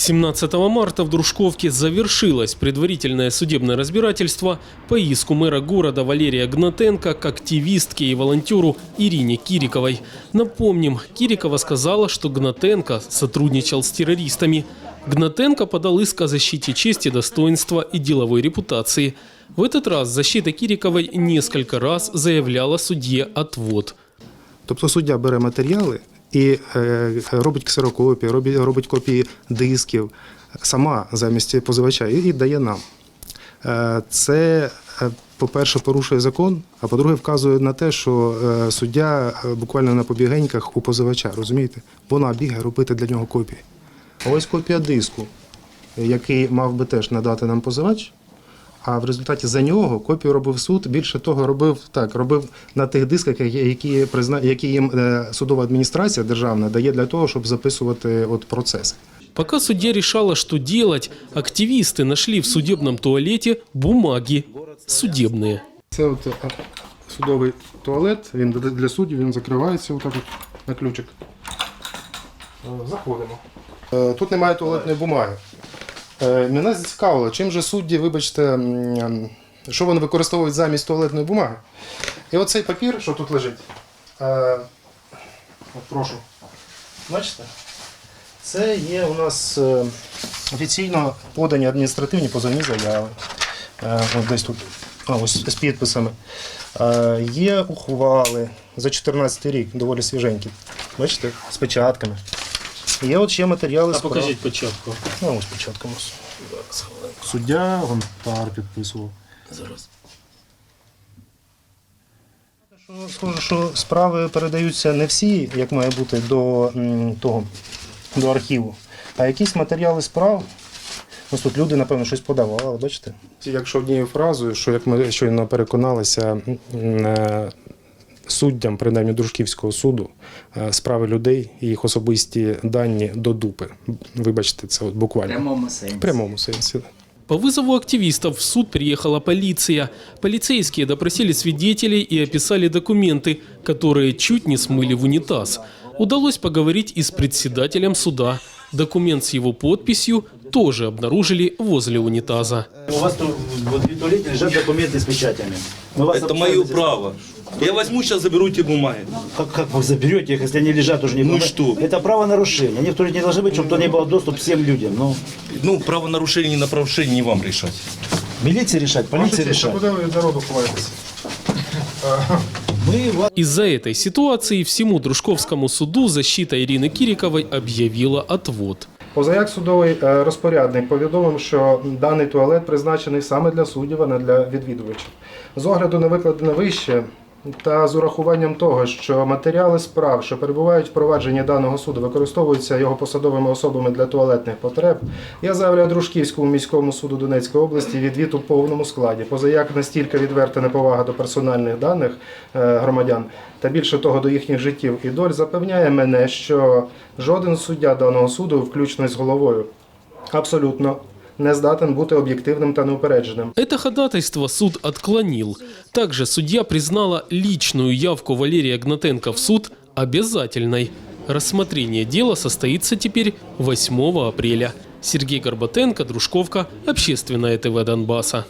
17 марта в Дружковке завершилось предварительное судебное разбирательство по иску мэра города Валерия Гнатенко к активистке и волонтеру Ирине Кириковой. Напомним, Кирикова сказала, что Гнатенко сотрудничал с террористами. Гнатенко подал иск о защите чести, достоинства и деловой репутации. В этот раз защита Кириковой несколько раз заявляла судье отвод. Тобто суддя бере матеріали і е, робить ксерокопії, робить, робить копії дисків сама замість позивача і, і дає нам. Е, це, е, по-перше, порушує закон, а по-друге, вказує на те, що суддя буквально на побігеньках у позивача, розумієте? Вона бігає робити для нього копії. А ось копія диску, який мав би теж надати нам позивач. А в результаті за нього копію робив суд. Більше того, робив так, робив на тих дисках, які, призна, які їм е, судова адміністрація державна дає для того, щоб записувати от процеси. Пока судья решала, что делать, активисты нашли в судебном туалете бумаги судебные. Це от е, судовий туалет. Він для- суддів він закривається отак от на ключик. Е, Заходимо. Тут немає туалетної бумаги. Е, Мене зацікавило, чим же судді, вибачте, ем, що вони використовують замість туалетної бумаги. І оцей папір, що тут лежить. е, прошу. Бачите? Це є у нас е, офіційно подані адміністративні позовні заяви. От десь тут ось з підписами. Є ухвали за 14 рік, доволі свіженькі. Бачите, з печатками. Є от ще матеріали справ. початку. Ну, ось печатка у нас. Суддя Гонтар підписував. Зараз. Що, Схоже, що справи передаються не всі, як має бути, до м, того, до архіву, а якісь матеріали справ. Ось тут люди, напевно, щось подавали, бачите? Якщо однією фразою, що як ми щойно переконалися, м, е, суддям, принаймні Дружківського суду, е, справи людей і їх особисті дані до дупи. Вибачте, це от буквально. прямому сенсі. В прямому сенсі. По вызову активистов в суд приехала полиция. Полицейские допросили свидетелей и описали документы, которые чуть не смыли в унитаз. Удалось поговорить и с председателем суда. Документ с его подписью тоже обнаружили возле унитаза. У вас тут в туалете лежат документы с печатями. Мы вас Это мое право. Я возьму сейчас заберу эти бумаги. Как, как вы заберете их, если они лежат уже не Ну что? Это правонарушение. Они в туалете не должны быть, чтобы то не было доступ всем людям. Ну, Ну, правонарушение, не правонарушение не вам решать. милиция решать, полиция решать. Народу ховаєтеся? Мы вас Из-за этой ситуации всему Дружковскому суду защита Ирины Кириковой объявила отвод. Позаяк судовий е, розпорядник повідомив, що даний туалет призначений саме для суддів, а не для відвідувачів. З огляду на викладене вище та з урахуванням того, що матеріали справ, що перебувають в провадженні даного суду, використовуються його посадовими особами для туалетних потреб, я заявляю Дружківському міському суду Донецької області відвід у повному складі. Позаяк настільки відверта неповага до персональних даних е, громадян та більше того до їхніх життів і доль запевняє мене, що жоден суддя даного суду, включно з головою, абсолютно не здатен бути об'єктивним та неупередженим. Это ходатайство суд отклонил. Также судья признала личную явку Валерия Гнатенко в суд обязательной. Рассмотрение дела состоится теперь 8 апреля. Сергей Горбатенко, Дружковка, Общественное ТВ Донбасса.